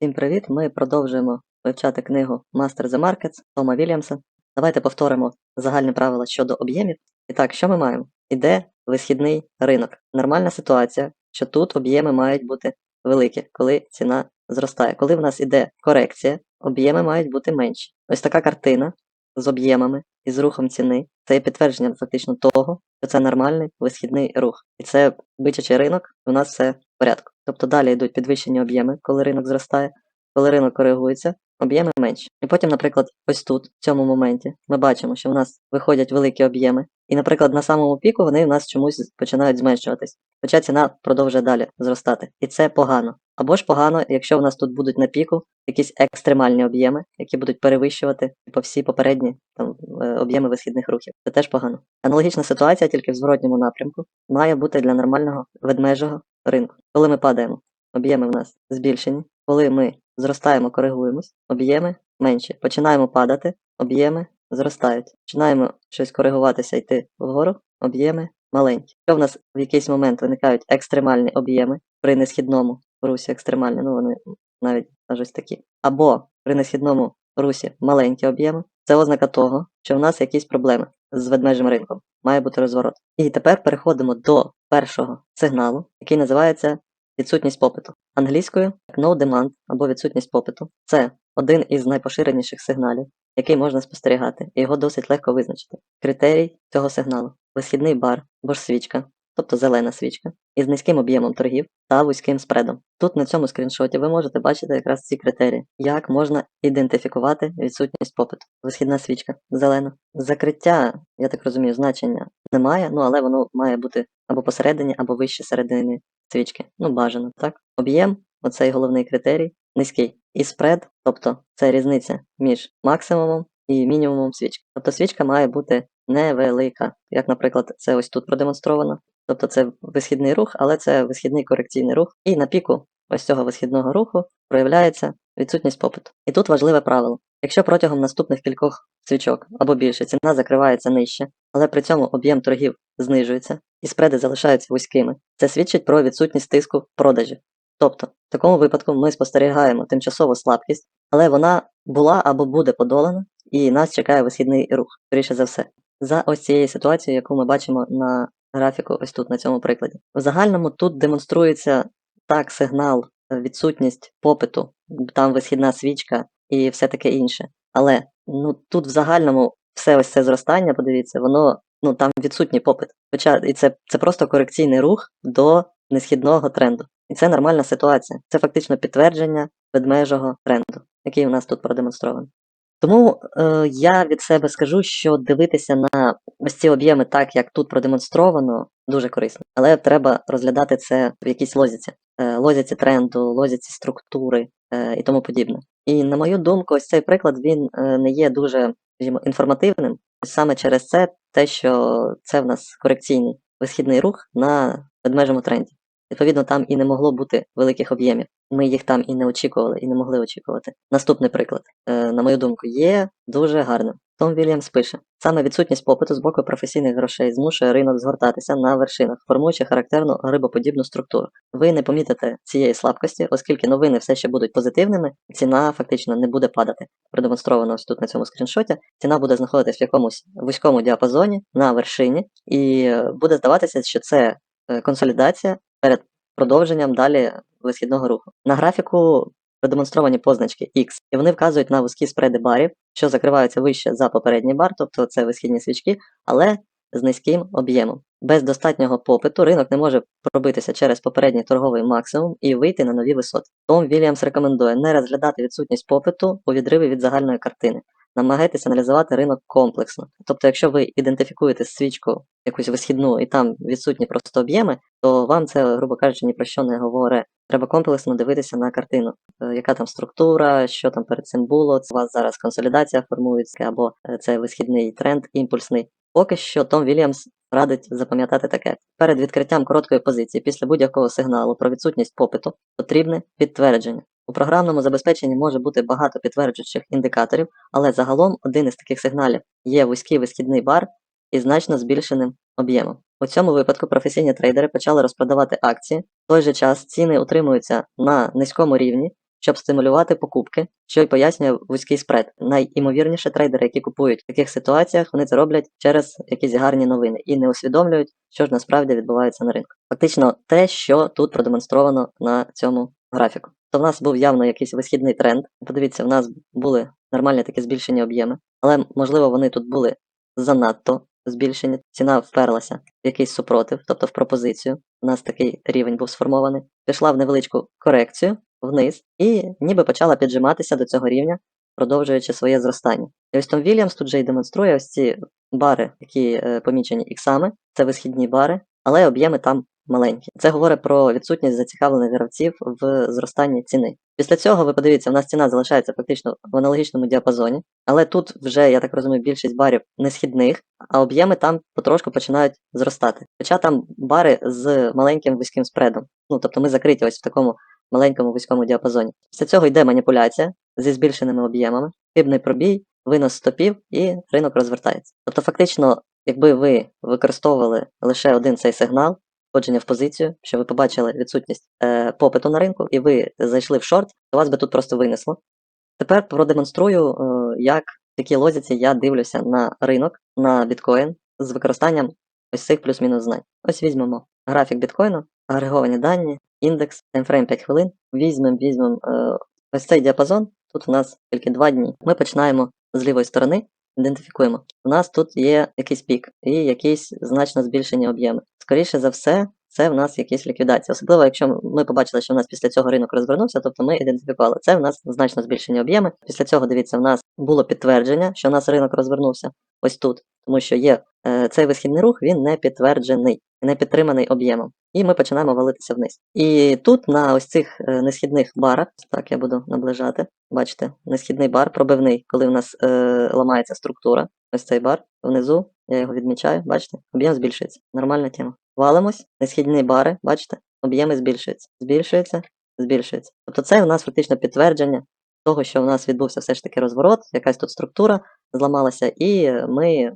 Всім привіт! Ми продовжуємо вивчати книгу Master the Markets Тома Вільямса. Давайте повторимо загальні правила щодо об'ємів. І так, що ми маємо? Іде висхідний ринок. Нормальна ситуація, що тут об'єми мають бути великі, коли ціна зростає. Коли в нас іде корекція, об'єми мають бути менші. Ось така картина з об'ємами і з рухом ціни. Це є підтвердженням фактично того, що це нормальний висхідний рух. І це бичачий ринок, у нас все в порядку. Тобто далі йдуть підвищені об'єми, коли ринок зростає, коли ринок коригується, об'єми менші. І потім, наприклад, ось тут, в цьому моменті, ми бачимо, що в нас виходять великі об'єми. І, наприклад, на самому піку вони в нас чомусь починають зменшуватись. Хоча ціна продовжує далі зростати. І це погано. Або ж погано, якщо в нас тут будуть на піку якісь екстремальні об'єми, які будуть перевищувати по всі попередні там, е, об'єми висхідних рухів. Це теж погано. Аналогічна ситуація, тільки в зворотньому напрямку, має бути для нормального ведмежого ринку. Коли ми падаємо, об'єми в нас збільшені. Коли ми зростаємо, коригуємось, об'єми менші. Починаємо падати, об'єми зростають. Починаємо щось коригуватися, йти вгору, об'єми маленькі. Якщо в нас в якийсь момент виникають екстремальні об'єми при несхідному русі екстремальні, ну вони навіть ось такі. Або при несхідному русі маленькі об'єми, це ознака того, що в нас якісь проблеми з ведмежим ринком. Має бути розворот. І тепер переходимо до першого сигналу, який називається відсутність попиту. Англійською no demand або відсутність попиту це один із найпоширеніших сигналів, який можна спостерігати, і його досить легко визначити. Критерій цього сигналу висхідний бар або ж свічка, тобто зелена свічка, із низьким об'ємом торгів та вузьким спредом. Тут на цьому скріншоті ви можете бачити якраз ці критерії, як можна ідентифікувати відсутність попиту. Висхідна свічка зелена. Закриття, я так розумію, значення немає, ну але воно має бути або посередині, або вище середини свічки. Ну, бажано, так? Об'єм, оцей головний критерій, низький. І спред, тобто це різниця між максимумом і мінімумом свічки. Тобто свічка має бути невелика, як, наприклад, це ось тут продемонстровано. Тобто це висхідний рух, але це висхідний корекційний рух. І на піку ось цього висхідного руху проявляється відсутність попиту. І тут важливе правило. Якщо протягом наступних кількох свічок або більше ціна закривається нижче, але при цьому об'єм торгів знижується і спреди залишаються вузькими, це свідчить про відсутність тиску в продажі. Тобто, в такому випадку ми спостерігаємо тимчасову слабкість, але вона була або буде подолана, і нас чекає висхідний рух, скоріше за все. За ось цією ситуацією, яку ми бачимо на графіку, ось тут на цьому прикладі. В загальному тут демонструється так сигнал, е, відсутність попиту, там висхідна свічка і все таке інше. Але ну тут в загальному все ось це зростання, подивіться, воно ну там відсутній попит. Хоча і це, це просто корекційний рух до несхідного тренду. І це нормальна ситуація. Це фактично підтвердження ведмежого тренду, який у нас тут продемонстрований. Тому е, я від себе скажу, що дивитися на ось ці об'єми так, як тут продемонстровано, дуже корисно. Але треба розглядати це в якійсь лозіці, е, лозіці тренду, лозіці структури е, і тому подібне. І на мою думку, ось цей приклад він е, не є дуже скажімо, інформативним. Саме через це те, що це в нас корекційний висхідний рух на ведмежому тренді. Відповідно, там і не могло бути великих об'ємів. Ми їх там і не очікували, і не могли очікувати. Наступний приклад, е, на мою думку, є дуже гарним. Том Вільямс пише: саме відсутність попиту з боку професійних грошей змушує ринок згортатися на вершинах, формуючи характерну рибоподібну структуру. Ви не помітите цієї слабкості, оскільки новини все ще будуть позитивними, ціна фактично не буде падати. Продемонстровано ось тут на цьому скріншоті. Ціна буде знаходитись в якомусь вузькому діапазоні на вершині, і е, буде здаватися, що це е, консолідація перед продовженням далі висхідного руху. На графіку продемонстровані позначки X, і вони вказують на вузькі спреди барів, що закриваються вище за попередній бар, тобто це висхідні свічки, але з низьким об'ємом. Без достатнього попиту ринок не може пробитися через попередній торговий максимум і вийти на нові висоти. Том Вільямс рекомендує не розглядати відсутність попиту у відриві від загальної картини. Намагайтеся аналізувати ринок комплексно. Тобто, якщо ви ідентифікуєте свічку якусь висхідну і там відсутні просто об'єми, то вам це, грубо кажучи, ні про що не говорить. Треба комплексно дивитися на картину, Е, яка там структура, що там перед цим було. Це у вас зараз консолідація формується, або е, це висхідний тренд імпульсний. Поки що Том Вільямс радить запам'ятати таке. Перед відкриттям короткої позиції після будь-якого сигналу про відсутність попиту потрібне підтвердження. У програмному забезпеченні може бути багато підтверджуючих індикаторів, але загалом один із таких сигналів є вузький висхідний бар із значно збільшеним об'ємом. У цьому випадку професійні трейдери почали розпродавати акції. В той же час ціни утримуються на низькому рівні, щоб стимулювати покупки, що й пояснює вузький спред. Найімовірніше трейдери, які купують в таких ситуаціях, вони це роблять через якісь гарні новини і не усвідомлюють, що ж насправді відбувається на ринку. Фактично, те, що тут продемонстровано на цьому графіку. То в нас був явно якийсь висхідний тренд. Подивіться, в нас були нормальні такі збільшені об'єми, але можливо вони тут були занадто збільшені. Ціна вперлася в якийсь супротив, тобто в пропозицію. У нас такий рівень був сформований. Пішла в невеличку корекцію вниз і ніби почала піджиматися до цього рівня, продовжуючи своє зростання. І ось Том Вільямс тут же й демонструє ось ці бари, які е, помічені іксами, це висхідні бари, але об'єми там маленькі. Це говорить про відсутність зацікавлених гравців в зростанні ціни. Після цього ви подивіться, у нас ціна залишається фактично в аналогічному діапазоні, але тут вже, я так розумію, більшість барів не східних, а об'єми там потрошку починають зростати. Хоча там бари з маленьким вузьким спредом. Ну тобто ми закриті ось в такому маленькому вузькому діапазоні. Після цього йде маніпуляція зі збільшеними об'ємами, хибний пробій, винос стопів і ринок розвертається. Тобто, фактично, якби ви використовували лише один цей сигнал, входження в позицію, що ви побачили відсутність е, попиту на ринку, і ви зайшли в шорт, то вас би тут просто винесло. Тепер продемонструю, е, як в такій лозіці я дивлюся на ринок, на біткоін з використанням ось цих плюс-мінус знань. Ось візьмемо графік біткоїну, агреговані дані, індекс, таймфрейм 5 хвилин. Візьмемо, візьмемо е, ось цей діапазон. Тут у нас тільки 2 дні. Ми починаємо з лівої сторони, ідентифікуємо. У нас тут є якийсь пік і якісь значно збільшені об'єми. Скоріше за все, це в нас якісь ліквідації. Особливо, якщо ми побачили, що в нас після цього ринок розвернувся, тобто ми ідентифікували. Це в нас значно збільшені об'єми. Після цього, дивіться, в нас було підтвердження, що в нас ринок розвернувся ось тут, тому що є е, цей висхідний рух, він не підтверджений, не підтриманий об'ємом. І ми починаємо валитися вниз. І тут на ось цих е, несхідних барах, так я буду наближати, бачите, несхідний бар пробивний, коли в нас е, ламається структура. Ось цей бар внизу, я його відмічаю, бачите, об'єм збільшується. Нормальна тема. Валимось, несхідні бари, бачите, об'єми збільшуються, збільшуються, збільшуються. Тобто це у нас фактично підтвердження того, що у нас відбувся все ж таки розворот, якась тут структура зламалася, і ми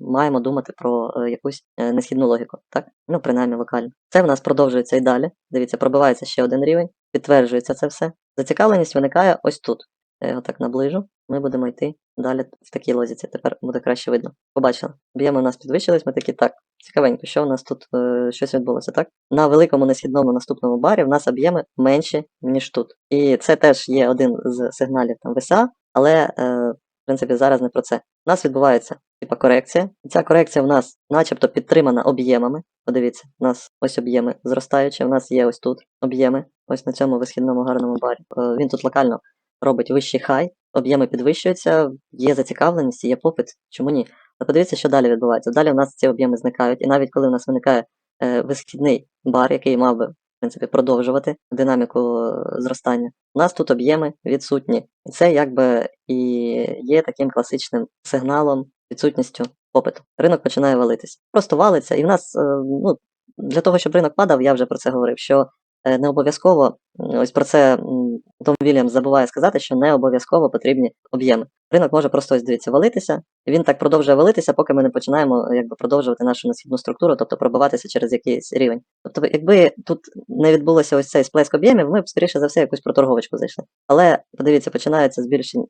маємо думати про е, якусь е, несхідну логіку, так? Ну, принаймні локально. Це в нас продовжується і далі. Дивіться, пробивається ще один рівень, підтверджується це все. Зацікавленість виникає ось тут. Я його так наближу. Ми будемо йти далі в такій лозіці. Тепер буде краще видно. Побачили. Об'єми у нас підвищились, ми такі так. Цікавенько, що у нас тут е, щось відбулося, так? На великому несхідному наступному барі в нас об'єми менші, ніж тут. І це теж є один з сигналів там ВСА, але е, в принципі зараз не про це. У нас відбувається типа корекція. І ця корекція в нас начебто підтримана об'ємами. Подивіться, у нас ось об'єми зростаючі, у нас є ось тут об'єми, ось на цьому висхідному гарному барі. Е, він тут локально робить вищий хай, об'єми підвищуються, є зацікавленість, є попит. Чому ні? Подивіться, що далі відбувається. Далі у нас ці об'єми зникають, і навіть коли у нас виникає е, висхідний бар, який мав би в принципі продовжувати динаміку е, зростання, у нас тут об'єми відсутні. І це якби і є таким класичним сигналом відсутністю попиту. Ринок починає валитися. Просто валиться, і в нас е, ну, для того, щоб ринок падав, я вже про це говорив. що не обов'язково, ось про це Том Вільямс забуває сказати, що не обов'язково потрібні об'єми. Ринок може просто ось дивіться валитися, він так продовжує валитися, поки ми не починаємо е, якби продовжувати нашу несхідну структуру, тобто пробиватися через якийсь рівень. Тобто, якби тут не відбулося ось цей сплеск об'ємів, ми б скоріше за все якусь проторговочку зайшли. Але подивіться, починаються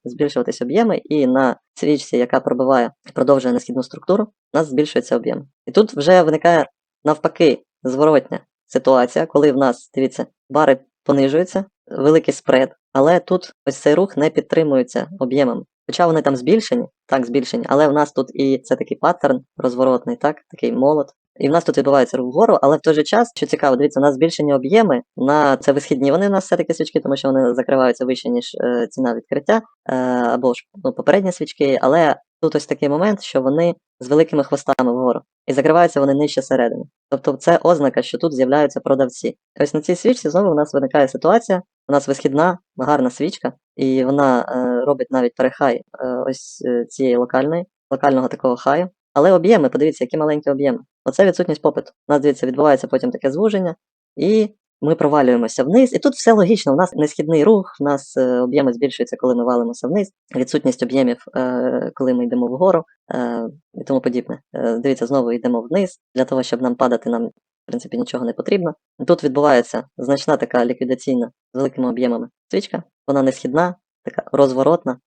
збільшуватись об'єми, і на свічці, яка пробиває продовжує несхідну структуру, у нас збільшуються об'єми. І тут вже виникає навпаки зворотня ситуація, коли в нас, дивіться, бари понижуються, великий спред, але тут ось цей рух не підтримується об'ємом. Хоча вони там збільшені, так, збільшені, але в нас тут і це такий паттерн розворотний, так, такий молот. І в нас тут відбувається рух вгору, але в той же час, що цікаво, дивіться, у нас збільшені об'єми на це висхідні. Вони у нас все-таки свічки, тому що вони закриваються вище, ніж е, ціна відкриття, е, або ж ну, попередні свічки, але тут ось такий момент, що вони з великими хвостами вгору. І закриваються вони нижче середини. Тобто це ознака, що тут з'являються продавці. Ось на цій свічці знову у нас виникає ситуація. У нас висхідна, гарна свічка, і вона е, робить навіть перехай е, ось е, цієї локальної, локального такого хаю. Але об'єми, подивіться, які маленькі об'єми. Оце відсутність попиту. У нас, дивіться, відбувається потім таке звуження, і ми провалюємося вниз. І тут все логічно. У нас несхідний рух, у нас е, об'єми збільшуються, коли ми валимося вниз, відсутність об'ємів, е, коли ми йдемо вгору е, і тому подібне. Дивіться, знову йдемо вниз. Для того, щоб нам падати, нам в принципі, нічого не потрібно. Тут відбувається значна така ліквідаційна з великими об'ємами свічка. Вона не східна, така розворотна,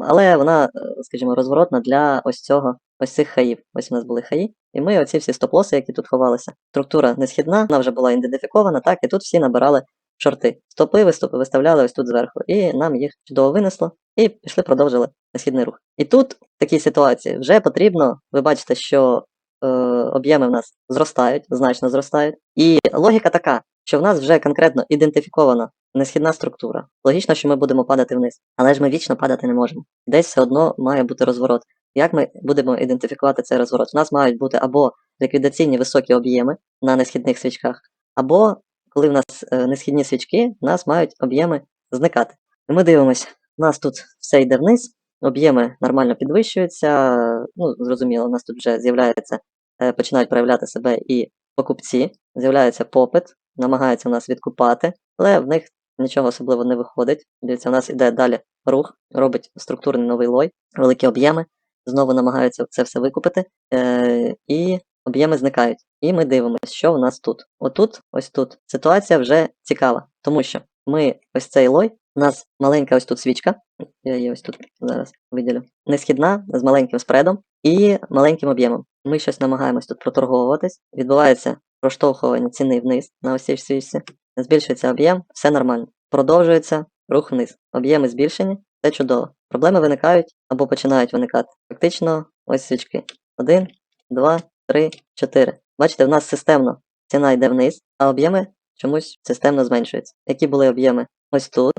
але вона, скажімо, розворотна для ось цього, ось цих хаїв. Ось у нас були хаї, і ми оці всі стоп-лоси, які тут ховалися. Структура не східна, вона вже була ідентифікована, так, і тут всі набирали шорти. Стопи виступи виставляли ось тут зверху, і нам їх чудово винесло, і пішли, продовжили несхідний рух. І тут в такій ситуації вже потрібно, ви бачите, що е, об'єми в нас зростають, значно зростають. І логіка така, що в нас вже конкретно ідентифікована несхідна структура. Логічно, що ми будемо падати вниз, але ж ми вічно падати не можемо. Десь все одно має бути розворот. Як ми будемо ідентифікувати цей розворот? У нас мають бути або ліквідаційні високі об'єми на несхідних свічках, або коли в нас е, несхідні свічки, в нас мають об'єми зникати. І ми дивимося, у нас тут все йде вниз, об'єми нормально підвищуються. Ну, зрозуміло, у нас тут вже з'являється, е, починають проявляти себе і покупці, з'являється попит, намагаються у нас відкупати, але в них нічого особливо не виходить. Дивіться, у нас іде далі рух, робить структурний новий лой, великі об'єми, знову намагаються це все викупити, е, і об'єми зникають. І ми дивимося, що у нас тут. Отут, ось тут. Ситуація вже цікава, тому що ми ось цей лой, у нас маленька ось тут свічка, я її ось тут зараз виділю, несхідна з маленьким спредом і маленьким об'ємом. Ми щось намагаємось тут проторговуватись, відбувається проштовхування ціни вниз на ось цій свічці, збільшується об'єм, все нормально. Продовжується рух вниз. Об'єми збільшені, це чудово. Проблеми виникають або починають виникати. Фактично, ось свічки. Один, два, три, чотири. Бачите, в нас системно ціна йде вниз, а об'єми чомусь системно зменшуються. Які були об'єми ось тут,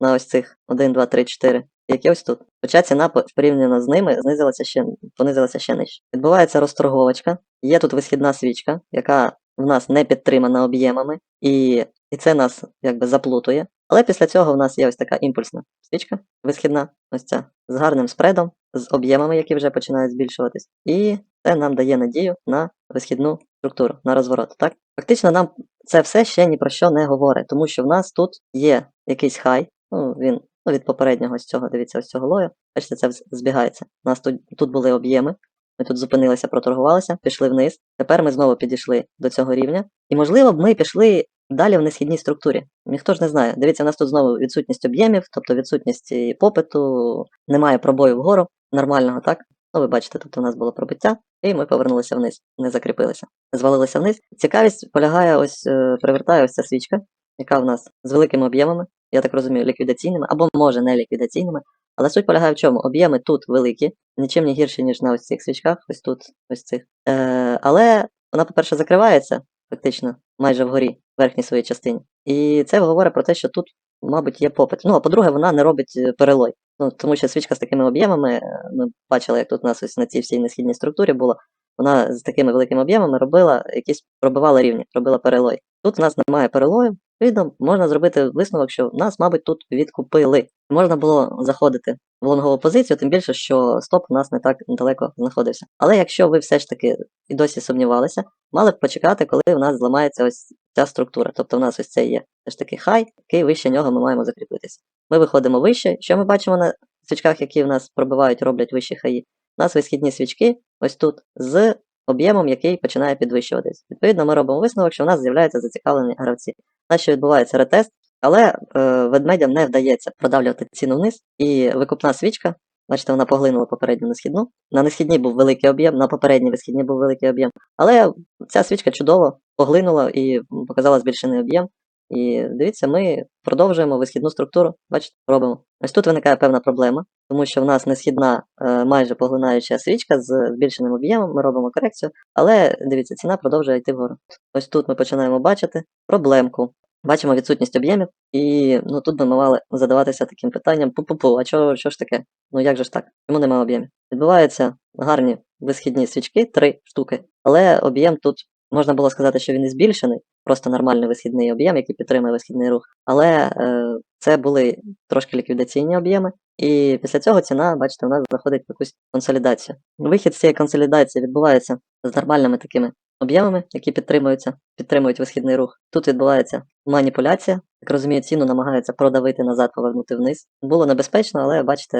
на ось цих 1, 2, 3, 4, які ось тут. Хоча ціна порівняно з ними знизилася ще, понизилася ще нижче. Відбувається розторговочка, є тут висхідна свічка, яка в нас не підтримана об'ємами, і, і це нас якби заплутує. Але після цього в нас є ось така імпульсна свічка, висхідна, ось ця, з гарним спредом, з об'ємами, які вже починають збільшуватись. І це нам дає надію на висхідну структуру, на розворот. Так? Фактично, нам це все ще ні про що не говорить, тому що в нас тут є якийсь хай, ну він ну, від попереднього ось цього, дивіться, ось цього лою. Бачите, це збігається. У нас тут, тут були об'єми. Ми тут зупинилися, проторгувалися, пішли вниз. Тепер ми знову підійшли до цього рівня. І можливо б ми пішли далі в несхідній структурі. Ніхто ж не знає. Дивіться, у нас тут знову відсутність об'ємів, тобто відсутність попиту, немає пробою вгору нормального, так? Ну, ви бачите, тут у нас було пробиття, і ми повернулися вниз, не закріпилися. Звалилися вниз. Цікавість полягає, ось е, привертає ось ця свічка, яка в нас з великими об'ємами, я так розумію, ліквідаційними, або може не ліквідаційними. Але суть полягає в чому? Об'єми тут великі, нічим не гірші, ніж на ось цих свічках, ось тут, ось цих. Е, але вона, по-перше, закривається фактично майже вгорі, в верхній своїй частині. І це говорить про те, що тут, мабуть, є попит. Ну, а по-друге, вона не робить е, перелой. Ну, тому що свічка з такими об'ємами, е, ми бачили, як тут у нас ось на цій всій несхідній структурі було, вона з такими великими об'ємами робила якісь пробивала рівні, робила перелой. Тут у нас немає перелою. Відповідно, можна зробити висновок, що нас, мабуть, тут відкупили. Можна було заходити в лонгову позицію, тим більше, що стоп у нас не так далеко знаходився. Але якщо ви все ж таки і досі сумнівалися, мали б почекати, коли у нас зламається ось ця структура. Тобто у нас ось це є все ж таки хай, який вище нього ми маємо закріпитися. Ми виходимо вище. Що ми бачимо на свічках, які в нас пробивають, роблять вищі хаї? У нас висхідні свічки ось тут з об'ємом, який починає підвищуватись. Відповідно, ми робимо висновок, що в нас з'являються зацікавлені гравці. У нас ще відбувається ретест, але е, ведмедям не вдається продавлювати ціну вниз, і викупна свічка, бачите, вона поглинула попередню несхідну. На несхідній був великий об'єм, на попередній висхідній був великий об'єм. Але ця свічка чудово поглинула і показала збільшений об'єм. І дивіться, ми продовжуємо висхідну структуру. Бачите, робимо. Ось тут виникає певна проблема, тому що в нас несхідна е, майже поглинаюча свічка з збільшеним об'ємом, ми робимо корекцію, але дивіться, ціна продовжує йти вгору. Ось тут ми починаємо бачити проблемку. Бачимо відсутність об'ємів, і ну тут би мали задаватися таким питанням: пу-пу-пу, а що, що ж таке? Ну як же ж так? Чому немає об'ємів? Відбуваються гарні висхідні свічки, три штуки, але об'єм тут можна було сказати, що він і збільшений, просто нормальний висхідний об'єм, який підтримує висхідний рух. Але е, це були трошки ліквідаційні об'єми, і після цього ціна, бачите, у нас заходить в якусь консолідацію. Вихід з цієї консолідації відбувається з нормальними такими об'ємами, які підтримуються, підтримують висхідний рух. Тут відбувається маніпуляція. Так розумію, ціну намагаються продавити назад, повернути вниз. Було небезпечно, але бачите,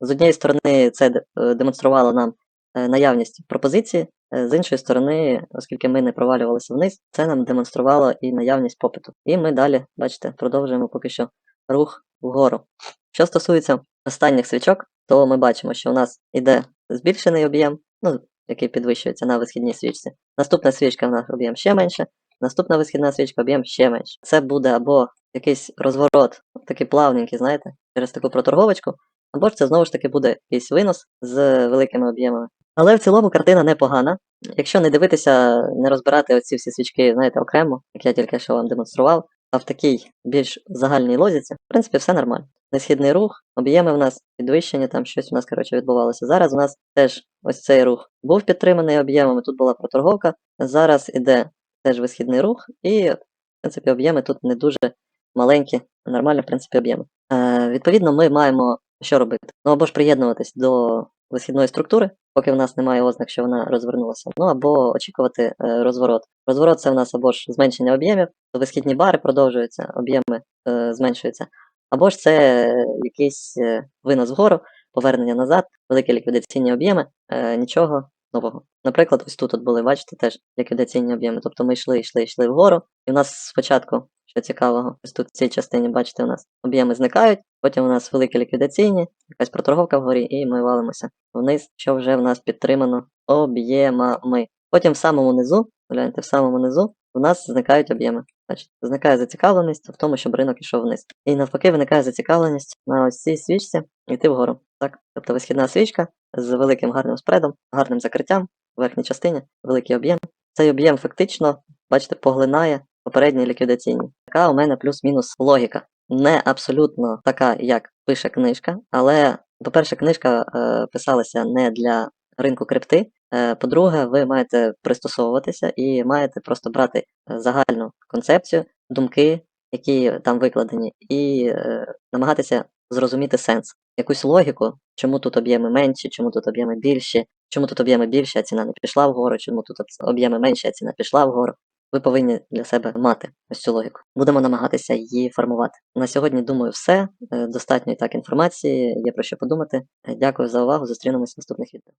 з однієї сторони це е, демонструвало нам е, наявність пропозиції Е, З іншої сторони, оскільки ми не провалювалися вниз, це нам демонструвало і наявність попиту. І ми далі, бачите, продовжуємо поки що рух вгору. Що стосується останніх свічок, то ми бачимо, що у нас іде збільшений об'єм, ну, який підвищується на висхідній свічці. Наступна свічка в нас об'єм ще менше, наступна висхідна свічка об'єм ще менше. Це буде або якийсь розворот, такий плавненький, знаєте, через таку проторговочку, або ж це знову ж таки буде якийсь винос з великими об'ємами. Але в цілому картина непогана. Якщо не дивитися, не розбирати оці всі свічки, знаєте, окремо, як я тільки що вам демонстрував, а в такій більш загальній лозіці, в принципі, все нормально. Несхідний рух, об'єми в нас підвищені, там щось у нас, коротше, відбувалося. Зараз у нас теж ось цей рух був підтриманий об'ємами, тут була проторговка. Зараз іде теж висхідний рух, і, в принципі, об'єми тут не дуже маленькі, нормальні, в принципі, об'єми. Е, відповідно, ми маємо що робити? Ну або ж приєднуватись до висхідної структури, поки в нас немає ознак, що вона розвернулася, ну або очікувати е, розворот. Розворот це в нас або ж зменшення об'ємів, висхідні бари продовжуються, об'єми е, зменшуються, або ж це е, якийсь е, винос вгору, повернення назад, великі ліквідаційні об'єми, е, нічого нового. Наприклад, ось тут от були, бачите, теж ліквідаційні об'єми. Тобто ми йшли, йшли, йшли вгору, і в нас спочатку, що цікавого, ось тут в цій частині, бачите, у нас об'єми зникають, потім у нас великі ліквідаційні, якась проторговка вгорі, і ми валимося вниз, що вже в нас підтримано об'ємами. Потім в самому низу, гляньте, в самому низу у нас зникають об'єми. Бачите, зникає зацікавленість в тому, щоб ринок ішов вниз. І навпаки, виникає зацікавленість на ось цій свічці йти вгору. Так? Тобто висхідна свічка з великим гарним спредом, гарним закриттям в верхній частині, великий об'єм. Цей об'єм фактично, бачите, поглинає попередні ліквідаційні. Така у мене плюс-мінус логіка. Не абсолютно така, як пише книжка, але, по-перше, книжка е, писалася не для ринку крипти. Е, по-друге, ви маєте пристосовуватися і маєте просто брати е, загальну концепцію, думки, які там викладені, і е, намагатися зрозуміти сенс, якусь логіку, чому тут об'єми менші, чому тут об'єми більші, чому тут об'єми більші, а ціна не пішла вгору, чому тут об'єми менші, а ціна пішла вгору. Ви повинні для себе мати ось цю логіку. Будемо намагатися її формувати. На сьогодні, думаю, все. Достатньо і так інформації, є про що подумати. Дякую за увагу. Зустрінемось в наступних відео.